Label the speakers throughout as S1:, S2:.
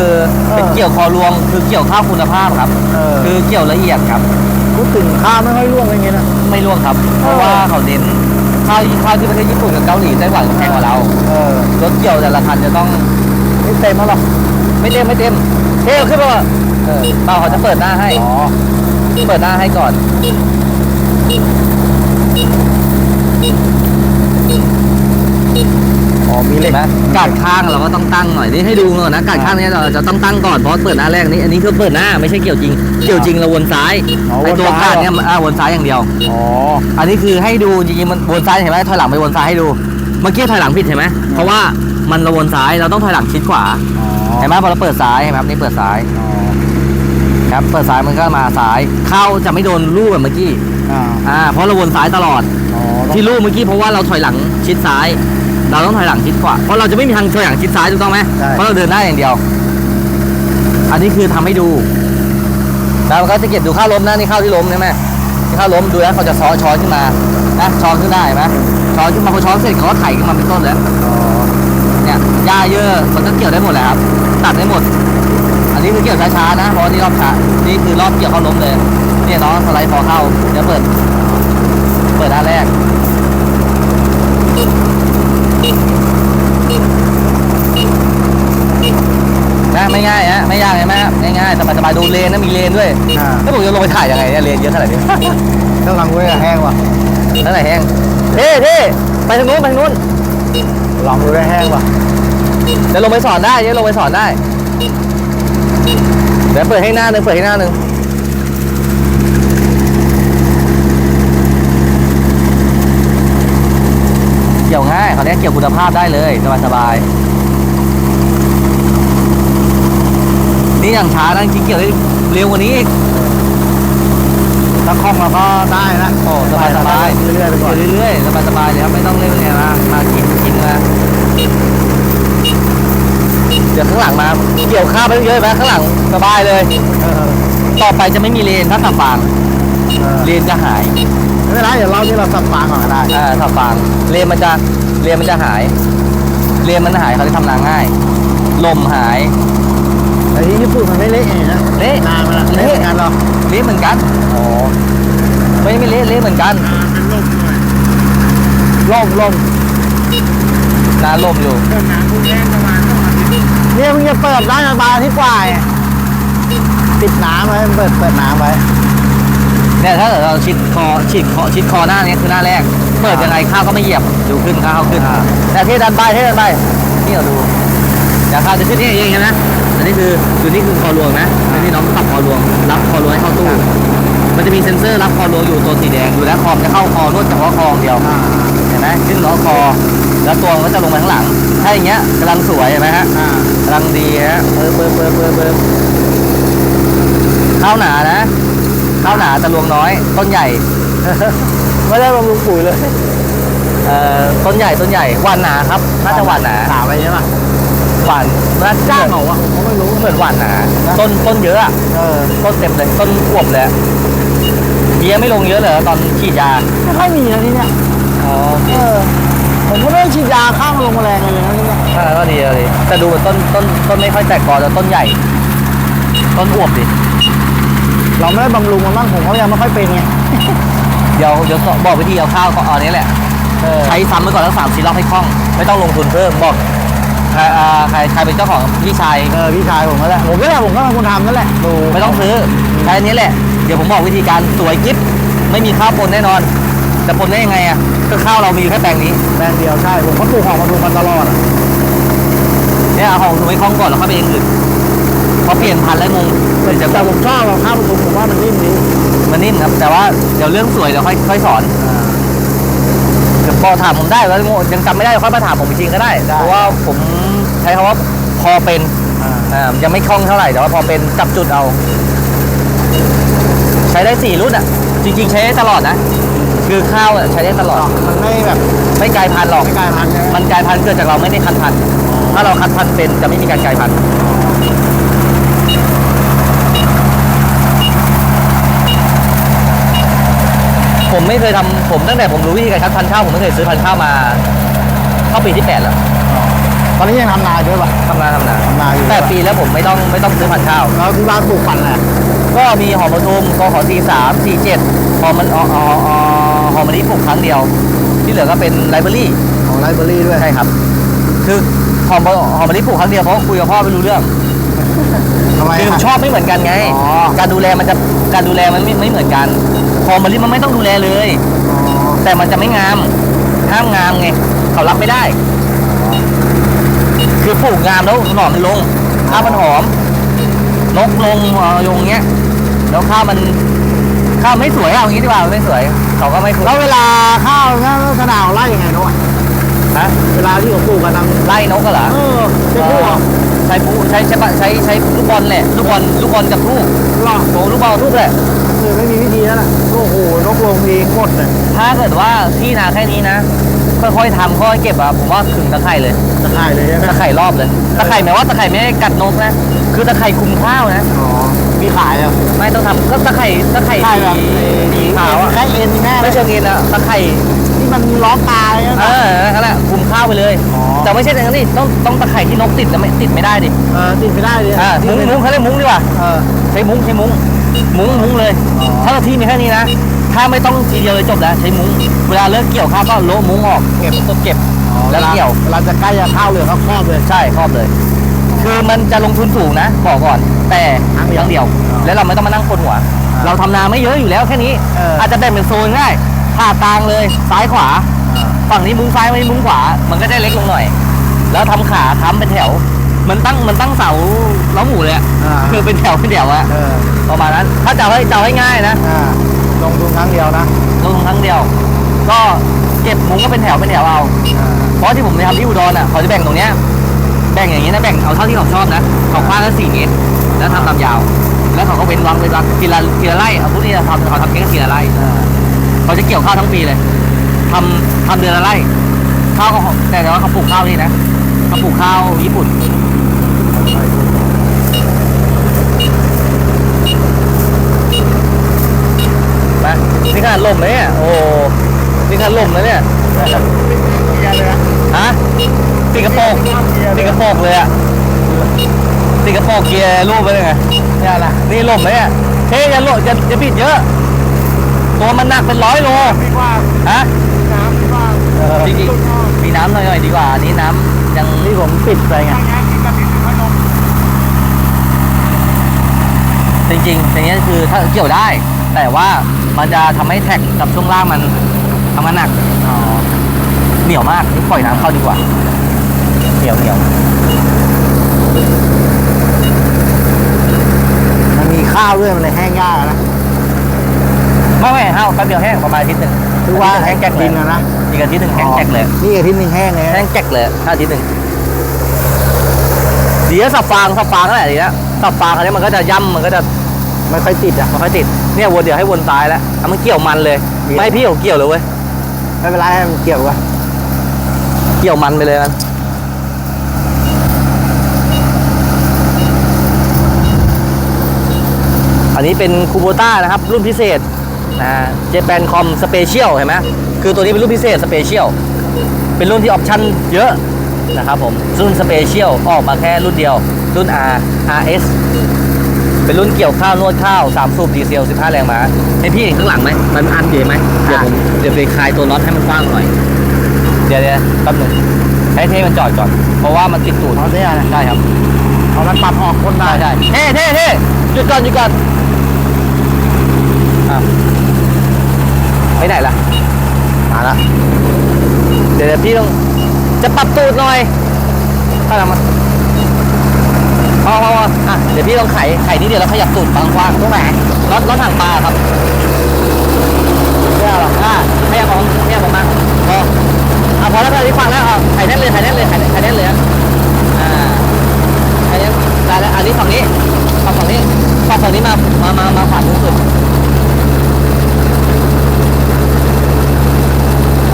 S1: คือเป็นเกี่ยวคอรวงคือเกี่ยวข้าวคุณภาพครับ
S2: เออ
S1: คือเกี่ยวละเอียดครับ
S2: พูดถึงข้าวไม่ค่อยร่วงอย่างเงี้ยนะ
S1: ไม่ร่วงครับ เพ
S2: เออ
S1: ราะว่าเขาเน้นข้าวข้าวที่ประเทศญี่ปุ่นกับเกาหลีไต้หวันแพงกว่าเรา
S2: เออ
S1: รถเกี่ยวแต่ละคันจะต้อง
S2: นี่เต็มแล้วเหรอ
S1: ไม่เต็มไม่เต็มเท่ขึ้นมาก่อนเออเปล่าเขาจะเปิดหน้าให้
S2: อ๋อ
S1: เปิดหน้าให้ก่อน
S2: อ๋อ มีเหล็
S1: เห็
S2: ก
S1: นไหมกาดข้างเราก็ต้องตั้งหน่อยนี่ให้ดูหน่อยนะกาดข้างเนี้เราจะต้องตั้งก่อนเพราะเปิดหน้าแรกนี้อันนี้คือเปิดหน้าไม่ใช่เกี่ยวจริง เกี่ยวจริงเราวนซ้าย
S2: อ๋อ
S1: ไอตัว
S2: วนซ้าย
S1: กาดเนี่ยมันอ่าวนซ้ายอย่างเดียว
S2: อ๋อ
S1: อันนี้คือให้ดูจริงๆมันวนซ้ายเห็นไหมถอยหลังไปวนซ้ายให้ดู เมื่อกี้ถอยหลังผิดเห็นไหมเพราะว่ามันเราวนซ้ายเราต้องถอยหลังชิดขวา
S2: อ๋อ
S1: เห็นไหมพอเราเปิดซ้ายเห็นไหมครับนี่เปิดซ้าย
S2: อ๋อ
S1: ครับเปิดซ้ายมันก็มาซ้ายเข้าจะไม่โดนลูกแบบเมื่อกี้
S2: อ่า
S1: อ่าเพราะเราวนซ้ายตลอด
S2: อ๋อต้อง
S1: ที่ลูกเมื่อกี้เพราะว่าเราถอยหลังชิดซ้าย เราต้องถอยหลังชิดขวาเพราะเราจะไม่มีทางถอยหลังชิดซ้ายถูกต้องไหมเพราะเราเดินหน้าอย่างเดียว อันนี้คือทำให้ดูแล้วมันก็จะเก็บดูข้าวล้มนะนี่ข้าวที่ล้มใช่ไหมที่ข้าวล้มดูแล้วเขาจะซ้อนช้อนขึ้นมานะช้อนขึ้นได้ไหมช้อนขึ้นมาพอช้อนเสร็จเขาก็ไถขึ้นมาเป็นต้นแล้ว
S2: อ๋อ
S1: เนี่ยหญ้าเยอะมันก็เกี่ยวได้หมดแหละครับ ตัดได้หมด อันนี้คือเกี่ยวช้าๆนะ เพราะว่านี่รอบช้า นี่คือรอบเกี่ยวเข้าล้มเลย เนี่ยน้องสไลด์พอเข้า เดี๋ยวเปิด เปิดหน้าแรก ไม่ง่ายฮะไม่ยากเลยไหมครับง่ายๆสบายๆดูเลนนะมีเลนด้วย
S2: อ่า
S1: แล้วผมจะลงไปถ่ายยังไงเนี่ยเลนเยอะขนาดนี้
S2: ต้องทำไว้แห้งว่ะ
S1: นั่นแหละแห้งเท่เท่ไปทางนู้นไปทางนู้น
S2: ลองดูได้แห้งว่ะ
S1: เดี๋ยวลงไปสอนได้เดี๋ยวลงไปสอนได้ เดี๋ยวเปิดให้หน้าหนึ่งเปิดให้หน้าหนึ่งเกี่ยวง่ายเขาเรียกเกี่ยวคุณภาพได้เลยสบายสบายๆ นี่อย่างช้านะจริงๆเกี่ยวได้เร็วกว่านี้อีก
S2: ถ้าคล่องเราก็ได้นะ
S1: โอ้สบายสบาย
S2: เรื่อยๆไปก่อน
S1: เรื่อยๆสบายสบายๆเลยครับไม่ต้องเร่งเลยนะมากินกินนะเดี๋ยวข้างหลังมาเกี่ยวข้าวไปเยอะไหมข้างหลังสบายเลย
S2: เออ
S1: ต่อไปจะไม่มีเลนถ้าสับฟาง
S2: เออ
S1: เลนจะหาย
S2: ไม่เป็นไรเดี๋ยวเราที่เราสับฟางก่อนก็ได้
S1: อ่าสับฟางเลนมันจะเลนมันจะหายเลนมันหายเขาจะทำนาง่าย ลมหาย
S2: แต่ที่ญี่ปุ่นมันไม่เละอย่างนี้นะ
S1: เละ
S2: นานมาแล้ว
S1: เละ
S2: เละเหมือนกันเหรอ
S1: เละเหมือนกัน
S2: อ๋อ
S1: ไม่ไม่เละเละเหมือนกัน
S2: ล่มล่ม
S1: นาลมอยู่
S2: เนี่ยมึงจะเปิดร้านบาร์ที่กว่าไงปิดน้ำไว้เปิดเปิดน้ำไว้
S1: เนี่ยถ้าเกิดเราชิดคอชิดคอชิดคอหน้านี้คือหน้าแรก เปิดยังไงข้าวก็ไม่เหยียบดูขึ้นข้าวเข้าขึ้น
S2: อ่า
S1: แต่เทดันไปเทดันไปนี่เราดูเดี๋ยวข้าวจะขึ้นนี่เองใช่ไหม อันนี้คือคือนี่คือคอรวงนะอันนี้น้องปรับคอรวง รับคอรวงให้เข้าตู้ มันจะมีเซ็นเซอร์รับคอรวงอยู่ตัวสีแดงดูแล้วคอมนจะเข้าคอนวดเฉพาะคออย่างเดียว
S2: อ่า
S1: เห็นไหมขึ้นล้อคอ แล้วตัวมันก็จะลงไปข้างหลัง ถ้าอย่างเงี้ยกำลังสวยเห็นไหมฮะ
S2: อ่ากำ
S1: ลังดีฮะเปิบเปิบเปิบเปิบเปิบข้าวหนานะข้าวหนาแต่รวงน้อย ต้นใหญ่
S2: ไม่ได้บำรุงปุ๋ยเลย
S1: เอ่อต้นใหญ่ต้นใหญ่หวานหนาครับน่าจะหวานหนา
S2: ถามไปใช่ไหม
S1: หวานน่าจะ
S2: จ้างเหรอวะผมก็ไม่รู้
S1: เหมือนหวานหนาต้นต้นเยอะอะ
S2: เออ
S1: ต้นเต็มเลยต้นอวบเลยเบี้ยไม่ลงเยอะเลยตอนฉีดยา
S2: ไม่ค่อยมีนะที่เนี่ย
S1: อ๋อ
S2: เออผมก็ไม่ได้ฉีดยาฆ่าแมลงแมลงอะไรเลยนะที่เนี่ย
S1: ถ้างั้นก็ดีเลยแต่ดูเหมือนต้นต้นต้นไม่ค่อยแตกกอแต่ต้นใหญ่ ต้นอวบดิ
S2: เราไม่ได้บำรุงมันบ้างผมก็ยังไม่ค่อยเป็นไง
S1: เดี๋ยวเดี๋ยวบอกวิธีเอาข้าวก็เอาอันนี้แหละ
S2: เออ
S1: ใช้ซ้ำไปก่อนทั้งสามสี่รอบให้คล่อง ไม่ต้องลงทุนเพิ่มบอก ใครอ่าใครใครเป็นเจ้าของพี่ชาย
S2: เออพี่ชายผมก็แหละผมก็แหละผมก็เป็นคนทำนั่นแหละดู
S1: ไม่ต้องซื้อใช้อันนี้แหละ เดี๋ยวผมบอกวิธีการสวยกิ๊บไม่มีข้าวปนแน่นอนจะปนได้ยังไงอะก็ข้าวเรามีอยู่แค่แปลงนี้
S2: แบรนด์เดียวใช่ผมก็ปลูกหอมมาดูมันตลอดอะ
S1: เนี่ยเอาของถูให้คล่องก่อนแล้วค่อยไปอย่างอื่นพอเปลี่ยนพันธุ์แล้วงงเลยจะ
S2: แต่ผมชอบอะข้าวผสมผมว่ามันนิ่มดี
S1: มันนิ่มครับแต่ว่าเดี๋ยวเรื่องสวยเดี๋ยวค่อยค่อยสอน เดี๋ยวพอถามผมได้แล้วยังจำไม่ได้เดี๋ยวค่อยมาถามผมอีกทีก็ได้ เพราะว่าผมใช้คำว่าพอเป็น
S2: อ่า
S1: อ่ายังไม่คล่องเท่าไหร่แต่ว่าพอเป็นจับจุดเอา ใช้ได้สี่รุ่นอะ จริง ๆ ใช้ได้ตลอดนะ คือข้าวอะใช้ได้ตลอด
S2: มันไม่แบบ
S1: ไม่กลายพันธุ์หรอก
S2: ไม่กลายพันธุ์ใช่ไหม
S1: มันกลายพันธุ์เกิดจากเราไม่ได้คัดพันธุ์ถ้าเราคัดพันธุ์เป็นจะไม่มีการกลายพันธุ์ ผมไม่เคยทำผมตั้งแต่ผมรู้วิธีการคัดพันธุ์ข้าวผมไม่เคยซื้อพันธุ์ข้าวมาเข้าปีที่แปดแล้ว
S2: ตอนนี้ยังทำนาด้วยป่ะ
S1: ทำนาทำนา
S2: ทำนาอยู่
S1: แปดปีแล้วผมไม่ต้องไม่ต้องซื้อพันธุ์ข้าว
S2: แล้วที่บ้านปลูกพันธุ์อะไร
S1: ก็มีหอมปทุมกขอสี่สามสี่เจ็ดหอมมันอ๋ออ๋ออ๋อหอมมะลิปลูกครั้งเดียว ที่เหลือก็เป็นไลบรารี
S2: ของไลฟ์เบอรี่ด้วย
S1: ใช่ครับ คือหอมหอมมะลิปลูกครั้งเดียวเพราะคุยกับพ่อไม่รู้เรื่อง
S2: ทำไม
S1: คือ
S2: อะ
S1: ชอบไม่เหมือนกันไง
S2: อ๋อ
S1: การดูแลมันจะการดูแลมันไม่ไม่เหมือนกันห อมมะลิมันไม่ต้องดูแลเลย
S2: อ๋อ
S1: แต่มันจะไม่งาม ห้ามงามไง เขารับไม่ได้ คือปลูกงามแล้วหน่อมันลงข้าวมันหอมนกลงเอ่อยงเงี้ย แล้วข้าวมันข้าวไม่สวยเอาอย่างงี้ดีกว่าไม่สวย เขาก็ไม่คุย
S2: แล้วเวลาข้าวงั้นลักษณะไล่ยังไงนุ๊ก
S1: ฮะ
S2: เวลาที่เขาปลูกกันทำ
S1: ไล่นกก็เหรอ
S2: เออเป็นพวกเหรอ
S1: ใช้ปูใช้ใช้ปะใช้ใช้ลูกบอลแหละลูกบอลลูกบอลกับทูก
S2: หรอ
S1: โอ้ลูกบอลกับทูกแหละ ถ้าเกิดว่าที่นาแค่นี้นะ ค่อยๆทำค่อยๆเก็บอะผมว่าขึงตะไคร่เลย
S2: ตะไคร่เลยใช่ไหม
S1: ตะไคร่รอบเลยตะไคร่หมายว่าตะไคร่ไม่ได้กัดนกนะ คือตะไคร่คุมข้าวนะ
S2: อ๋อมีขายเหรอะ
S1: ไม่ต้องทำก็ตะไคร่ตะไคร่
S2: ขายแบบ
S1: สีขาวอะ
S2: แค่เอ็นแน่เล
S1: ไม่
S2: ย
S1: เชิงเอ็นอะตะไคร่
S2: ที่มันล้อตายนะ
S1: เออนั่นแหละคุมข้าวไปเลย
S2: อ๋อ
S1: แต่ไม่ใช่อย่างนั้นดิต้องต้องตะไคร่ที่นกติดแล้วไม่ติดไม่ได้ดิ
S2: เออติดไม่ได้เลย
S1: อ่ามุ้งมุ้งเขาเรียกมุ้งดีกว่า
S2: เออ
S1: ใช้มุ้งใช้มุ้งมุ้งมุ้งเลย
S2: อ๋อ
S1: ถ้าที่มีแค่นี้นะ ถ้าไม่ต้องทีเดียวเลยจบแล้วใช้มุ้งเวลาเลิกเกี่ยวข้าวก็โละมุ้งออกเก็บต้นเก็บ แล้วเกี่ยว
S2: เวลาจะใกล้จะเข้าเหลืองก็ครอบเลย
S1: ใช่ครอบเลย คือมันจะลงทุนสูงนะบอกก่อน แต่
S2: ครั้งเดียว
S1: ครั้งเดียว
S2: อ๋อ
S1: แล้วเราไม่ต้องมานั่งปวดหัว เราทำนาไม่เยอะอยู่แล้วแค่นี้
S2: เอออ
S1: อาจจะแบ่งเป็นโซนง่ายผ่ากลางเลยซ้ายขวา ฝั่งนี้มุ้งซ้ายฝั่งนี้มุ้งขวา มันก็ได้เล็กลงหน่อย แล้วทำขาค้ำเป็นแถว มันตั้งมันตั้งเสาเล้าหมูเลยอะ
S2: อ่า
S1: คือเป็นแถวเป็นแถวอะ
S2: เออ
S1: ประมาณนั้น ถ้าจะเอาให้จะเอาให้ง่ายนะ
S2: อ่าล งทุนครั้งเดียวนะ
S1: ลงครั้งเดียว ก็เก็บมุ้งก็เป็นแถวเป็นแถวเอา
S2: อ่า
S1: เพราะที่ผมไปทำที่อุดรอะเขาจะแบ่งตรงเนี้ยแบ่งอย่างนี้นะแบ่งเอาเท่าที่เขาชอบนะเขากว้างก็สี่เมตรแล้วทำตามยาว แล้วเขาก็เว้นวังเว้นวังทีละทีละไร่เอาพวกนี้ทำเขาทำแค่ทีละไร่
S2: อ่า
S1: เขาจะเกี่ยวข้าวทั้งปีเลยทำทำเดือนละไร่ข้าวก็ของแต่แต่ว่าเขาปลูกข้าวนี่นะเขาปลูกข้าวญี่ปุ่นนะ นี่ขนาดลมเลยเนี่ย โอ้ นี่ขนาดลมแล้วเนี่ยฮะติดกระโปรงติดกระโปรงเลยอะติดกระโปรงเกียร์รูปไปเลยไง
S2: เนี่ยแหละ
S1: นี่ล่มเลยอะเฮ้ยอย่าโลจะจะบิดเยอะ ตัวมันหนักเป็นร้อยโล
S2: พี่ว่า
S1: ฮะ
S2: น้ำพี่ว่าเออ
S1: จริงๆมีน้ำหน่อยๆดีกว่าอันนี้น้ำยัง
S2: ที่ผมปิดไปไง
S1: จริงๆอย่างนี้ยคือถ้าเกี่ยวได้ แต่ว่า มันจะทำให้แท็กกับช่วงล่างมันทำงานหนัก
S2: อ๋อ
S1: เหนียวมากนี่ปล่อยน้ำเข้าดีกว่าเหนียวเหนียว
S2: มันมีข้าวด้วยมันเลยแห้งยากนะ
S1: ไม่ไม่ห้าวแป๊บเดียวแห้งประมาณอาทิตย์หนึ่ง
S2: คือว่า
S1: แห้งแจ็คเล
S2: ดิ
S1: ย
S2: นนะนะ
S1: อีกอาทิตย์หนึ่งแห้งแจ็คเลย
S2: นี่อาทิตย์หนึงแห้งเลยนะ
S1: แห้งแจ็คเลยถ้าอาทิตย์หนึ่งเดี๋ยวสับฟางสับฟางก็แหละดีแล้วสับฟางอันนี้มันก็จะย่ำมันก็จะ
S2: ไม่ค่อยติดอะ
S1: ไม่ค่อยติด เนี่ยวนเดี๋ยวให้วนซ้ายแล้วเอามันเกี่ยวมันเลย
S2: เกี่ยว
S1: ไม่ให้พี่เขาเกี่ยวเลยเว้ย
S2: ไม่เป็นไรให้มันเกี่ยวกัน
S1: เกี่ยวมันไปเลยมันอันนี้เป็นคูโบต้านะครับ รุ่นพิเศษนะเจแปนคอมสเปเชียลเห็นไหมคือตัวนี้เป็นรุ่นพิเศษสเปเชียลเป็นรุ่นที่ออปชั่นเยอะนะครับผมรุ่นสเปเชียลออกมาแค่รุ่นเดียว รุ่น R RS เป็นรุ่นเกี่ยวข้าวนวดข้าว3สูบดีเซล 15 แรงม้าให้พี่เห็นข้างหลังไหมมันอันเดียวไหมเดี๋ยวผมเดี๋ยวไปคลายตัวน็อตให้มันกว้างหน่อย เดี๋ยวเดี๋ยวแป๊บหนึงให้เท่มันจอดก่อน เพราะว่ามันติดตูด
S2: เอาเนี่ยนะ
S1: ใช่ครับ
S2: เอามันปรับออกคนได้
S1: ใช่ใช่เท่เท่เท่หยุดก่อนหยุดก่อนอะไปไหนล่ะ
S2: มาละ
S1: เดี๋ยวเดี๋ยวพี่ต้องจะปรับตูดหน่อยถ้าทำมา พอพอ,อะเดี๋ยวพี่ลองไขไขนิดเดียวแล้วขยับตูดบางกว้างตรงไหนรถรถถังปลาครับ
S2: เนี่ยเหรอ
S1: อ่าขยับของขยับออกมาพออะพอแล้วพอที่ฟังแล้วอะไขแน่นเลยไขแน่นเลยไขแน่นไขแน่นเลยอะอ่าไขแน่นได้แล้วอันนี้ฝั่งนี้ฝั่งฝั่งนี้ฝั่งฝั่งนี้มามามามาขวามือสุด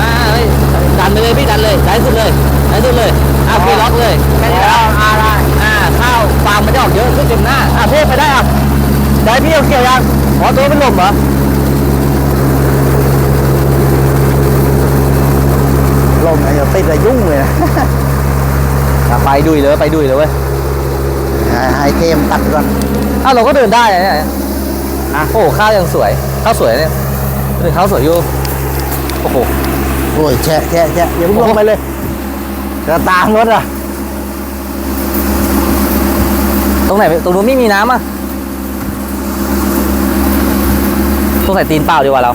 S1: อ่าเฮ้ยดันไปเลยพี่ดันเลยดันสุดเลยดันสุดเลยอะพี่ล็อกเลยแค่นี้แล้ว
S2: อ่าได้
S1: อ่าข้าวฟางมันจะออก เยอะขึ้นเต็มหน้าอะเทไปได้อะได้พี่เอาเกี่ยวยังอ๋อตัวเป็นลมเหรอ
S2: ลมเนี่ยเดี๋ยวติดจะยุ่งเลยนะ
S1: อะไปดุยเลยไปดุยเลยเว้ย
S2: ให้ให้เทมตัดก่อน
S1: อ้าวเราก็เดินได้อะเนี่ยอะโอ้โหข้าวยังสวยข้าวสวยเนี่ยถึงข้าวสวยอยู่โอ้โห
S2: โอ้ยแชะแชะแชะอย่าเพิ่งลงไปเลยจะตามรถอะ
S1: ตรงไหนตรงนู้นไม่มีน้ำอะตรงไหนตีนเปล่าดีกว่าเรา